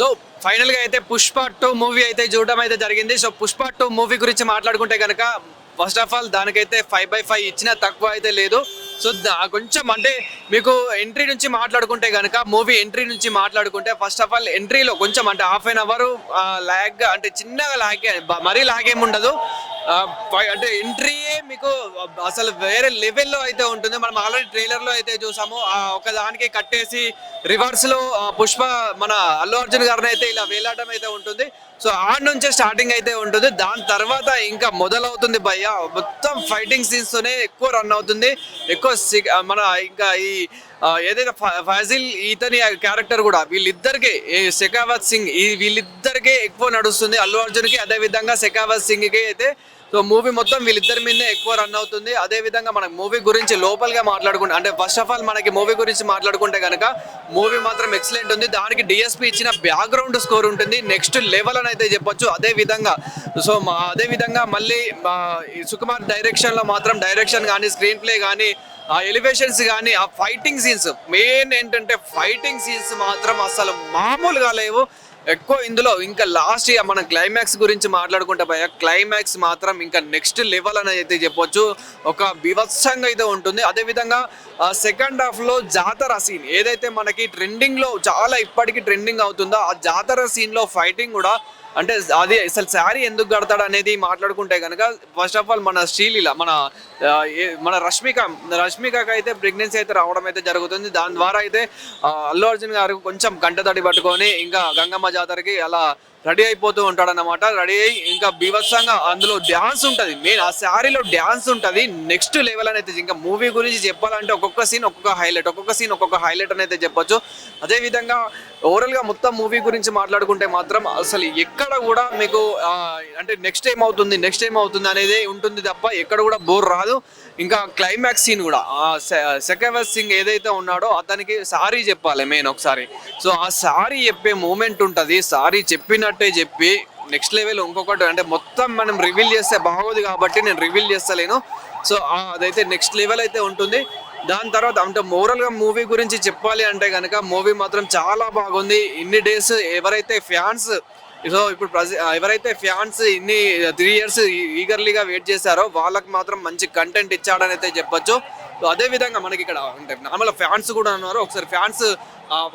So ఫైనల్గా అయితే Pushpa two movie అయితే చూడడం అయితే జరిగింది. సో పుష్ప టూ మూవీ గురించి మాట్లాడుకుంటే కనుక ఫస్ట్ ఆఫ్ ఆల్ దానికైతే ఫైవ్ బై ఫైవ్ ఇచ్చినా తక్కువ అయితే లేదు. సో దా- కొంచెం అంటే మీకు ఎంట్రీ నుంచి మాట్లాడుకుంటే కనుక మూవీ ఎంట్రీ నుంచి మాట్లాడుకుంటే ఫస్ట్ ఆఫ్ ఆల్ ఎంట్రీలో కొంచెం అంటే హాఫ్ అన్ అవర్ ల్యాగ్ అంటే చిన్నగా లాగే మరీ లాగ్ ఏమి ఉండదు అంటే ఎంట్రీయే మీకు అసలు వేరే లెవెల్లో అయితే ఉంటుంది. మనం ఆల్రెడీ ట్రైలర్లో అయితే చూసాము. ఒక దానికి కట్టేసి రివర్స్లో పుష్ప మన అల్లు అర్జున్ గారిని అయితే ఇలా వేలాడడం అయితే ఉంటుంది. సో ఆడ నుంచే స్టార్టింగ్ అయితే ఉంటుంది. దాని తర్వాత ఇంకా మొదలవుతుంది భయ్య. మొత్తం ఫైటింగ్ సీన్స్ తోనే ఎక్కువ రన్ అవుతుంది. ఎక్కువ మన ఇంకా ఈ ఏదైతే ఫ- ఫాజిల్ ఇతని క్యారెక్టర్ కూడా వీళ్ళిద్దరికి శెకావత్ సింగ్ ఈ వీళ్ళిద్దరికే ఎక్కువ నడుస్తుంది. అల్లు అర్జున్కి అదే విధంగా శెకావత్ సింగ్కి అయితే సో మూవీ మొత్తం వీళ్ళిద్దరి మీదనే ఎక్కువ రన్ అవుతుంది. అదే విధంగా మనకి మూవీ గురించి లోపల్గా మాట్లాడుకుంటే అంటే ఫస్ట్ ఆఫ్ ఆల్ మనకి మూవీ గురించి మాట్లాడుకుంటే కనుక మూవీ మాత్రం ఎక్సలెంట్ ఉంది. దానికి డిఎస్పి ఇచ్చిన బ్యాక్గ్రౌండ్ స్కోర్ ఉంటుంది. నెక్స్ట్ లెవెల్ అని అయితే చెప్పొచ్చు. అదే విధంగా సో మా అదే విధంగా మళ్ళీ సుకుమార్ డైరెక్షన్లో మాత్రం డైరెక్షన్ కానీ స్క్రీన్ ప్లే కానీ ఆ ఎలివేషన్స్ కానీ ఆ ఫైటింగ్ సీన్స్ మెయిన్ ఏంటంటే ఫైటింగ్ సీన్స్ మాత్రం అసలు మామూలుగా లేవు. ఎక్కువ ఇందులో ఇంకా లాస్ట్ ఇయర్ మన క్లైమాక్స్ గురించి మాట్లాడుకుంటే భయ క్లైమాక్స్ మాత్రం ఇంకా నెక్స్ట్ లెవెల్ అని అయితే చెప్పొచ్చు. ఒక బీభత్సంగా అయితే ఉంటుంది. అదేవిధంగా సెకండ్ హాఫ్లో జాతర సీన్ ఏదైతే మనకి ట్రెండింగ్లో చాలా ఇప్పటికీ ట్రెండింగ్ అవుతుందో ఆ జాతర సీన్లో ఫైటింగ్ కూడా అంటే అది అసలు శారీ ఎందుకు కడతాడు అనేది మాట్లాడుకుంటే కనుక ఫస్ట్ ఆఫ్ ఆల్ మన శ్రీలీల మన మన రష్మిక రష్మికకి అయితే ప్రెగ్నెన్సీ అయితే రావడం అయితే జరుగుతుంది. దాని ద్వారా అయితే అల్లు అర్జున్ గారు కొంచెం గంట తడి పట్టుకొని ఇంకా గంగమ్మ జాతరకి అలా రెడీ అయిపోతూ ఉంటాడు అనమాట రెడీ అయ్యి ఇంకా బీభత్సంగా అందులో డ్యాన్స్ ఉంటుంది. మెయిన్ ఆ శారీలో డ్యాన్స్ ఉంటుంది. నెక్స్ట్ లెవెల్ అనేది అయితే ఇంకా మూవీ గురించి చెప్పాలంటే ఒక్కొక్క సీన్ ఒక్కొక్క హైలైట్ ఒక్కొక్క సీన్ ఒక్కొక్క హైలైట్ అని అయితే చెప్పొచ్చు. అదే విధంగా మొత్తం మూవీ గురించి మాట్లాడుకుంటే మాత్రం అసలు ఎక్కడ కూడా మీకు అంటే నెక్స్ట్ టైం అవుతుంది నెక్స్ట్ టైం అవుతుంది అనేది ఉంటుంది తప్ప ఎక్కడ కూడా బోర్ రాదు. ఇంకా క్లైమాక్స్ సీన్ కూడా. సెకవర్ సింగ్ ఏదైతే ఉన్నాడో అతనికి సారీ చెప్పాలి మెయిన్ ఒకసారి. సో ఆ సారీ చెప్పే మూమెంట్ ఉంటుంది. సారీ చెప్పిన చెప్పినట్టే చెప్పి నెక్స్ట్ లెవెల్ ఇంకొకటి అంటే మొత్తం మనం రివీల్ చేస్తే బాగోదు కాబట్టి నేను రివీల్ చేస్తలేను. సో అదైతే నెక్స్ట్ లెవెల్ అయితే ఉంటుంది. దాని తర్వాత అంటే మోరల్గా మూవీ గురించి చెప్పాలి అంటే కనుక మూవీ మాత్రం చాలా బాగుంది. ఇన్ని డేస్ ఎవరైతే ఫ్యాన్స్ సో ఇప్పుడు ప్రజ ఎవరైతే ఫ్యాన్స్ ఇన్ని త్రీ ఇయర్స్ ఈగర్లీగా వెయిట్ చేశారో వాళ్ళకి మాత్రం మంచి కంటెంట్ ఇచ్చాడని అయితే చెప్పొచ్చు. సో అదే విధంగా మనకి ఇక్కడ అంటే నార్మల్ ఫ్యాన్స్ కూడా ఉన్నారు. ఒకసారి ఫ్యాన్స్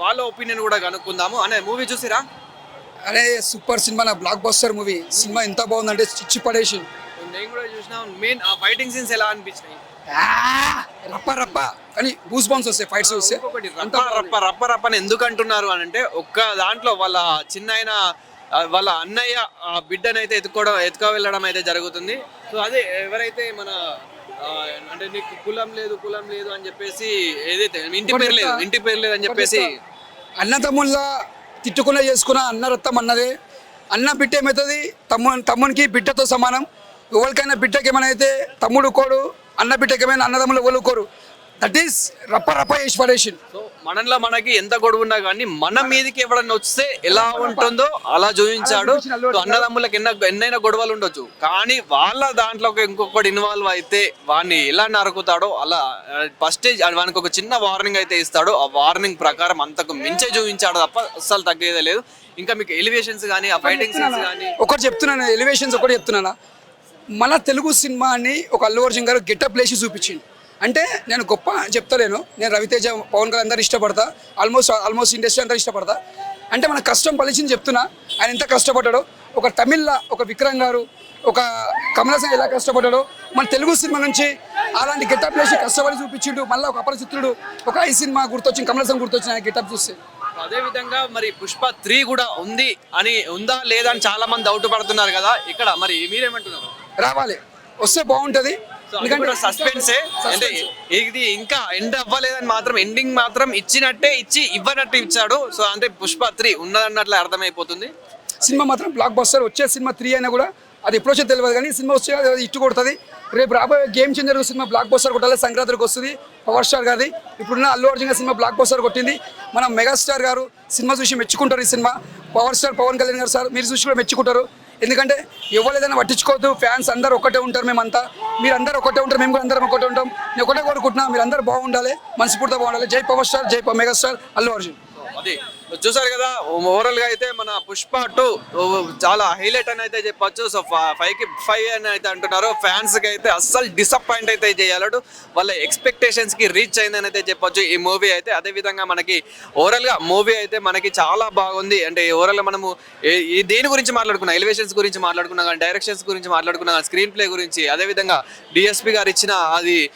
వాళ్ళ ఒపీనియన్ కూడా కనుక్కుందాము. అనే మూవీ చూసిరా? అరే సూపర్ సినిమా నా బ్లాక్ బస్టర్ మూవీ సినిమా ఎంత బాగుందంటే చిచ్చి పడేసి నేను కూడా చూసిన మెయిన్ ఆ ఫైటింగ్ సీన్స్ ఎలా అనిపించినాయి? రప్ప రప్ప. కానీ బూస్ బాంబ్స్ వస్తాయి ఫైట్స్ వస్తే ఇంకొకటి అంత రప్ప రప్ప రప్ప రప్ప అని ఎందుకు అంటున్నారు అని అంటే ఒక్క దాంట్లో వాళ్ళ చిన్న వాళ్ళ అన్నయ్య ఆ బిడ్డనైతే ఎత్తుకోవడం ఎత్తుక వెళ్ళడం అయితే జరుగుతుంది. సో అదే ఎవరైతే మన ఆ, అంటే నీకు కులం లేదు కులం లేదు అని చెప్పేసి ఏదైతే ఇంటి పేరు లేదు ఇంటి పేరు లేదు అని చెప్పేసి అన్నదమ్ముల్లా తిట్టుకున్న చేసుకున్న అన్న రక్తం అన్నదే. అన్న బిడ్డ ఏమవుతుంది తమ్ము తమ్మునికి బిడ్డతో సమానం. ఎవరికైనా బిడ్డకి ఏమైనా అయితే తమ్ముడు కోడు అన్న బిడ్డకి ఏమైనా అన్నదమ్ములు ఎవరుకోరు దట్ ఈస్ రప్ప రప్ప చేసి పడేసి సో మనలో మనకి ఎంత గొడవ ఉన్నా కానీ మన మీదకి ఎవడన్నా వస్తే ఎలా ఉంటుందో అలా చూపించాడు. అన్నదమ్ములకు ఎన్న ఎన్నైనా గొడవలు ఉండొచ్చు. కానీ వాళ్ళ దాంట్లో ఇంకొకటి ఇన్వాల్వ్ అయితే వాడిని ఎలా నరుకుతాడో అలా ఫస్ట్ వానికి ఒక చిన్న వార్నింగ్ అయితే ఇస్తాడు. ఆ వార్నింగ్ ప్రకారం అంతకు మించే చూపించాడు తప్ప అస్సలు తగ్గేదే లేదు. ఇంకా మీకు ఎలివేషన్స్ కానీ ఆ ఫైటింగ్ సీన్స్ కానీ ఒకటి చెప్తున్నాను? ఎలివేషన్స్ ఒకటి చెప్తున్నానా? మన తెలుగు సినిమాని ఒక అల్లు అర్జున్ గారు గెటప్ లేచి చూపించింది అంటే నేను గొప్ప చెప్తలేను. నేను రవితేజ పవన్ కళ్యాణ్ అందరూ ఇష్టపడతా. ఆల్మోస్ట్ ఆల్మోస్ట్ ఇండస్ట్రీ అందరూ ఇష్టపడతా. అంటే మన కష్టం ఫలించింది చెప్తున్నా. ఆయన ఎంత కష్టపడ్డాడో. ఒక తమిళ్ళా ఒక విక్రమ్ గారు ఒక కమల్ హాసన్ ఎలా కష్టపడ్డాడో. మన తెలుగు సినిమా నుంచి అలాంటి గెటప్ లేచి కష్టపడి చూపించిండు. మళ్ళీ ఒక అపరిచిత్రుడు ఒక ఐ సినిమా గుర్తొచ్చింది కమల్ హాసన్ గుర్తొచ్చిన ఆయన గెటప్ చూస్తే. అదే విధంగా మరి పుష్ప త్రీ కూడా ఉంది అని ఉందా లేదా అని చాలా మంది డౌట్ పడుతున్నారు కదా. ఇక్కడ మరి మీరేమంటున్నారు? రావాలి. వస్తే బాగుంటుంది. కూడా సస్పెన్సే అంటే ఇది ఇంకా ఎండ్ అవ్వలేదని మాత్రం ఎండింగ్ మాత్రం ఇచ్చినట్టే ఇచ్చి ఇవ్వనట్టు ఇచ్చాడు. సో అంటే పుష్ప త్రీ ఉన్నదన్నట్లు అర్థమైపోతుంది. సినిమా మాత్రం బ్లాక్ బస్టర్ వచ్చే సినిమా త్రీ అయినా కూడా అది ఎప్పుడు వచ్చే తెలియదు కానీ సినిమా వచ్చే అది ఇట్టు కొడుతుంది. రేపు రాబోయే గేమ్ చేంజర్ సినిమా బ్లాక్ బస్టర్ కొట్టాలి సంక్రాంతికి వస్తుంది పవర్ స్టార్ గారి ఇప్పుడున్న అల్లు అర్జున్ గారి సినిమా బ్లాక్ బస్టర్ కొట్టింది. మన మెగాస్టార్ గారు సినిమా చూసి మెచ్చుకుంటారు ఈ cinema. Power star Pawan Kalyan garu sir మీరు చూసి కూడా మెచ్చుకుంటారు. ఎందుకంటే ఎవరు పట్టించుకోవద్దు. ఫ్యాన్స్ అందరూ ఒకటే ఉంటారు మేమంతా. మీరు ఒకటే ఉంటారు మేము కూడా అందరం ఒకటే ఉంటాం. నేను ఒకటే కోరుకుంటున్నా మీరు అందరూ బాగుండాలి మనస్ఫూర్తిగా బాగుండాలి. జై పవర్ స్టార్ జై మెగాస్టార్ అల్లు అర్జున్. అదే చూసారు కదా ఓవరాల్గా అయితే మన పుష్ప టూ చాలా హైలైట్ అని అయితే చెప్పొచ్చు. సో ఫైవ్కి ఫైవ్ అని అయితే అంటున్నారు. ఫ్యాన్స్కి అయితే అస్సలు డిసప్పాయింట్ అయితే చేయలేడు. వాళ్ళ ఎక్స్పెక్టేషన్స్కి రీచ్ అయిందని అయితే చెప్పొచ్చు ఈ మూవీ అయితే. అదే విధంగా మనకి ఓవరాల్గా మూవీ అయితే మనకి చాలా బాగుంది. అంటే ఓవరాల్ మనము ఏ- ఈ దేని గురించి మాట్లాడుకున్నాం ఎలివేషన్స్ గురించి మాట్లాడుకున్నాం కానీ డైరెక్షన్స్ గురించి మాట్లాడుకున్నాం కానీ స్క్రీన్ ప్లే గురించి అదే విధంగా డిఎస్పి గారు ఇచ్చిన అది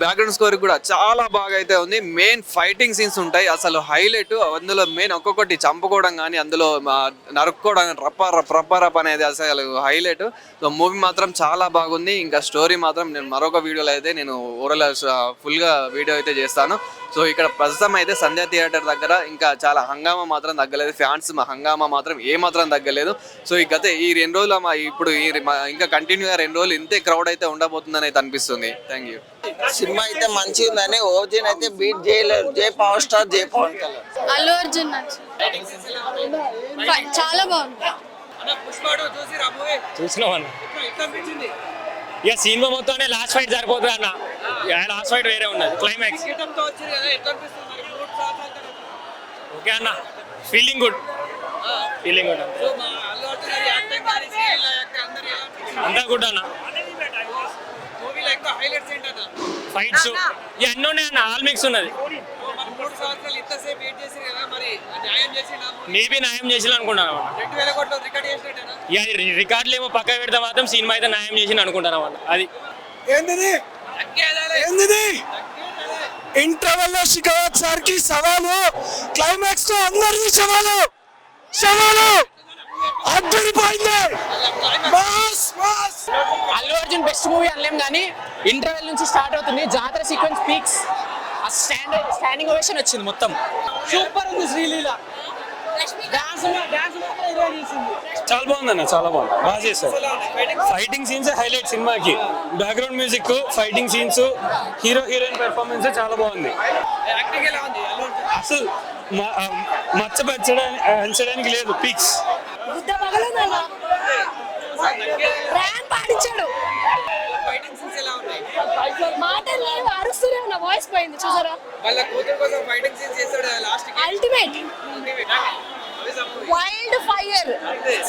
బ్యాక్గ్రౌండ్ స్కోర్ కూడా చాలా బాగా అయితే ఉంది. మెయిన్ ఫైటింగ్ సీన్స్ ఉంటాయి. అసలు హైలైట్ అందులో మెయిన్ ఒక్కొక్కటి చంపుకోవడం కానీ అందులో నరుక్కోవడం రప్ప రప్ప రప్ప రప్ప అనేది అసలు హైలైట్ సో మూవీ మాత్రం చాలా బాగుంది. ఇంకా స్టోరీ మాత్రం నేను మరొక వీడియోలో అయితే నేను ఓవరాల్ ఫుల్గా వీడియో అయితే చేస్తాను. సో ఇక్కడ ప్రస్తుతం అయితే సంధ్యా థియేటర్ దగ్గర ఇంకా చాలా హంగామా మాత్రం తగ్గలేదు. ఫ్యాన్స్ మా హంగామా మాత్రం ఏ మాత్రం తగ్గలేదు. సో ఈ గత ఈ రెండు రోజులు మా ఇప్పుడు ఈ ఇంకా కంటిన్యూగా రెండు రోజులు ఇంతే క్రౌడ్ అయితే ఉండబోతుందని అయితే అనిపిస్తుంది. థ్యాంక్ యూ సినిమా అయితే మంచిగా ఉందని ఓజీని అయితే బీట్ చేయలేరు. జై పవర్ స్టార్ జై పవన్ కళ్యాణ్. అల్లు అర్జున్ చాలా బాగుంది. చూసినాం ఇక సినిమా మొత్తం లాస్ట్ ఫైట్ సరిపోతుంది అన్న. లాస్ట్ ఫైట్ వేరే ఉన్నది క్లైమాక్స్ ఓకే అన్న. ఫీలింగ్ గుడ్ ఫీలింగ్ గుడ్ అంతా గుడ్ అన్న. ఫైట్స్ ఇవన్నీ ఉన్నాయి అన్న. ఆల్ మిక్స్ ఉన్నది. మేబీ న్యాయం చేసిన అనుకుంటాను ఇక రికార్డులు ఏమో పక్క పెడితే మాత్రం సినిమా అయితే న్యాయం చేసిన అనుకుంటాను అన్న. అది. ఏంటిది ఏంటిది ఇంటర్వెల్లో షికావత్ సార్కి సవాలు క్లైమాక్స్లో అందరిది సవాలు. సవాలు! అద్దరిపోయింది. Boss boss. Allu Arjun best movie అనలేం కానీ ఇంటర్వెల్ నుంచి స్టార్ట్ అవుతుంది. జాతర సీక్వెన్స్ పీక్స్ ఆ స్టాండ్ స్టాండింగ్ ఓవేషన్ వచ్చింది మొత్తం. సూపర్ ఉంది శ్రీలీల. డాన్స్ డాన్స్ చాలా బాగుంది అన్న చాలా బాగుంది. బాగా చేశారు. ఫైటింగ్ సీన్స్ హైలైట్ సినిమాకి. Background music fighting scenes hero heroine performance చాలా బాగుంది. అసలు మచ్చపరచడానికి లేదు పిక్స్ బుద్ధ పగలదన్నా ర్యాన్ పాడించాడు. మాటలు లేవు అరుస్తూనే ఉన్న వాయిస్ పోయింది చూసారా? Ultimate wild fire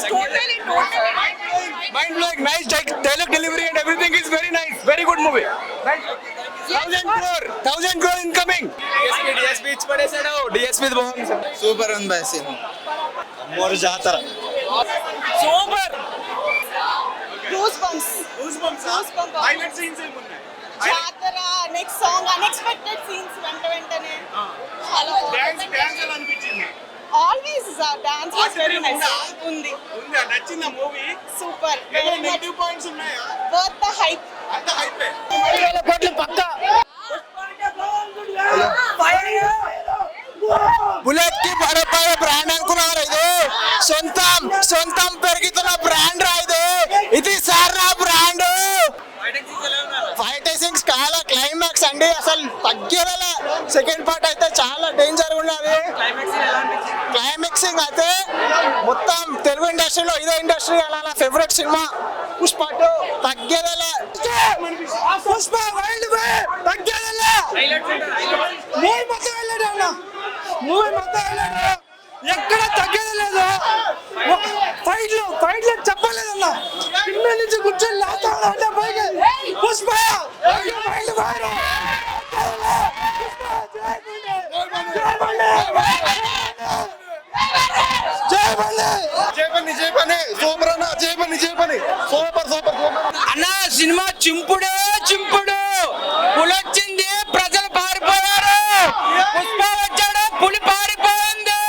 totally totally mind blowing nice dialogue delivery and everything is very nice very good movie thousand crore thousand crore incoming super ఉంది బాయ్ సినిమా. మూడు జాతర. సూపర్ గూస్ బంప్స్ జాతర నెక్స్ట్ సాంగ్ అన్ఎక్స్పెక్టెడ్ సీన్స్ వెంట వెంటనే. చాలా always dance was very nice ఉంది? Super worth the hype వేల కోట్లు పక్క. బుల్లెట్కి పరపాయ బ్రాండ్ అనుకున్నారు ఇది? సొంతం సొంతం పెరుగుతున్న బ్రాండ్ రా ఇది. ఇది సార్ నా బ్రాండ్ ఫైటింగ్ చాలా క్లైమాక్స్ అండి. అసలు తగ్గేదల. సెకండ్ పార్ట్ అయితే చాలా డేంజర్ ఉన్నది. క్లైమాక్సింగ్ అయితే మొత్తం తెలుగు ఇండస్ట్రీలో ఇదే ఇండస్ట్రీ అలా నా ఫేవరెట్ సినిమా Pushpa two తగ్గేదల. Pushpa wild way! తగ్గేదల్ల movie మొత్తం వెళ్ళాడు అన్న. మూవీ మొత్తం వెళ్ళాడు ఎక్కడ తగ్గేది లేదు. ఫైట్లో ఫైట్లో చెప్పలేదన్న కింద నుంచి కూర్చొని లాతా అంటే పైకి పుష్ప వైల్డ్ ఫైర్ అన్న సినిమా చింపుడే చింపుడు పులొచ్చింది ప్రజలు పారిపోయారు పుష్ప వచ్చాడు పులి పారిపోయింది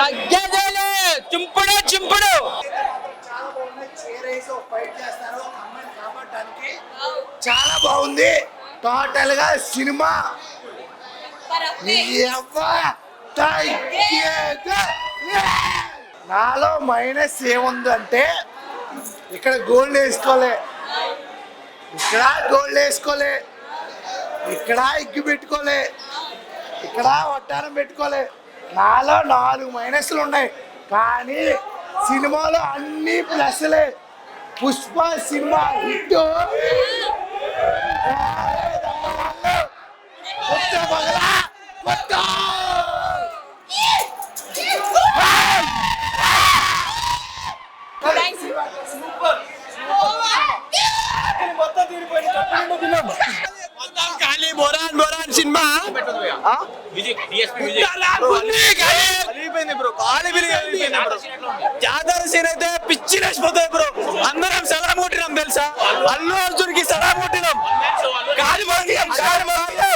తగ్గేదేలే చింపుడే చింపుడు చాలా బాగుంది టోటల్గా సినిమా. నాలో మైనస్ ఏముందంటే ఇక్కడ గోల్డ్ వేసుకోలే. ఇక్కడ గోల్డ్ వేసుకోలే. ఇక్కడ ఎగ్గి పెట్టుకోలే. ఇక్కడ వడ్డానం పెట్టుకోలే. నాలో నాలుగు మైనస్లు ఉన్నాయి. కానీ సినిమాలో అన్ని ప్లస్లే. పుష్ప సినిమా హిట్. పగలా అయితే పిచ్చి లేచిపోతాయి బ్రో అందరం సదా కొట్టినాం తెలుసా అల్లు అర్జున్కి సదా కొట్టినాం కాలి కాలి